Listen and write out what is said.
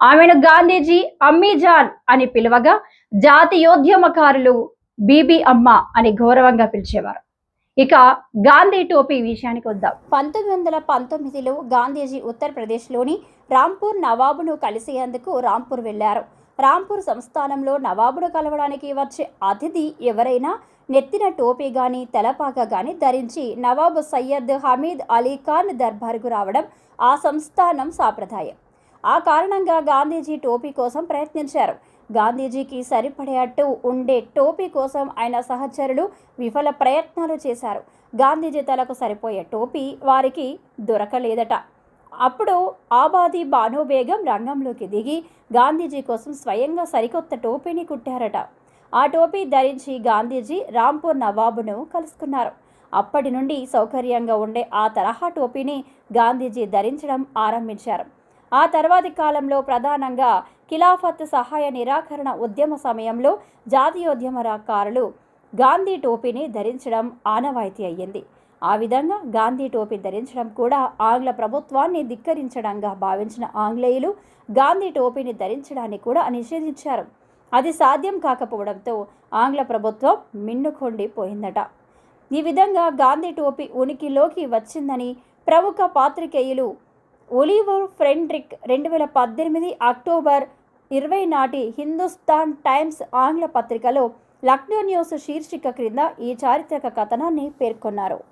ఆమెను గాంధీజీ అమ్మీజాన్ అని పిలువగా జాతీయోద్యమకారులు బీబీ అమ్మ అని గౌరవంగా పిలిచేవారు. ఇక గాంధీ టోపీ విషయానికి వద్దాం. పంతొమ్మిది వందల పంతొమ్మిదిలో గాంధీజీ ఉత్తరప్రదేశ్లోని రాంపూర్ నవాబును కలిసేందుకు రాంపూర్ వెళ్ళారు రాంపూర్ సంస్థానంలో నవాబును కలవడానికి వచ్చే అతిథి ఎవరైనా నెత్తిన టోపీ గాని తలపాక గాని ధరించి నవాబు సయ్యద్ హమీద్ అలీ ఖాన్ దర్బార్కు రావడం ఆ సంస్థానం సాంప్రదాయం. ఆ కారణంగా గాంధీజీ టోపీ కోసం ప్రయత్నించారు. గాంధీజీకి సరిపడేట్టు ఉండే టోపీ కోసం ఆయన సహచరులు విఫల ప్రయత్నాలు చేశారు. గాంధీజీ తలకు సరిపోయే టోపీ వారికి దొరకలేదట. అప్పుడు ఆబాది బాను బేగం రంగంలోకి దిగి గాంధీజీ కోసం స్వయంగా సరికొత్త టోపీని కుట్టారట. ఆ టోపీ ధరించి గాంధీజీ రాంపూర్ నవాబును కలుసుకున్నారు. అప్పటి నుండి సౌకర్యంగా ఉండే ఆ తరహా టోపీని గాంధీజీ ధరించడం ఆరంభించారు. ఆ తర్వాతి కాలంలో ప్రధానంగా ఖిలాఫత్ సహాయ నిరాకరణ ఉద్యమ సమయంలో జాతీయోద్యమకారులు గాంధీ టోపీని ధరించడం ఆనవాయితీ అయ్యింది. ఆ విధంగా గాంధీ టోపీ ధరించడం కూడా ఆంగ్ల ప్రభుత్వాన్ని ధిక్కరించడంగా భావించిన ఆంగ్లేయులు గాంధీ టోపీని ధరించడాన్ని కూడా నిషేధించారు. అది సాధ్యం కాకపోవడంతో ఆంగ్ల ప్రభుత్వం మిన్నుకొండిపోయిందట. ఈ విధంగా గాంధీ టోపీ ఉనికిలోకి వచ్చిందని ప్రముఖ పాత్రికేయులు ఒలివర్ ఫ్రెండ్రిక్ రెండు వేల పద్దెనిమిది అక్టోబర్ ఇరవై నాటి హిందుస్థాన్ టైమ్స్ ఆంగ్ల పత్రికలో లక్నో న్యూస్ శీర్షిక క్రింద ఈ చారిత్రక కథనాన్ని పేర్కొన్నారు.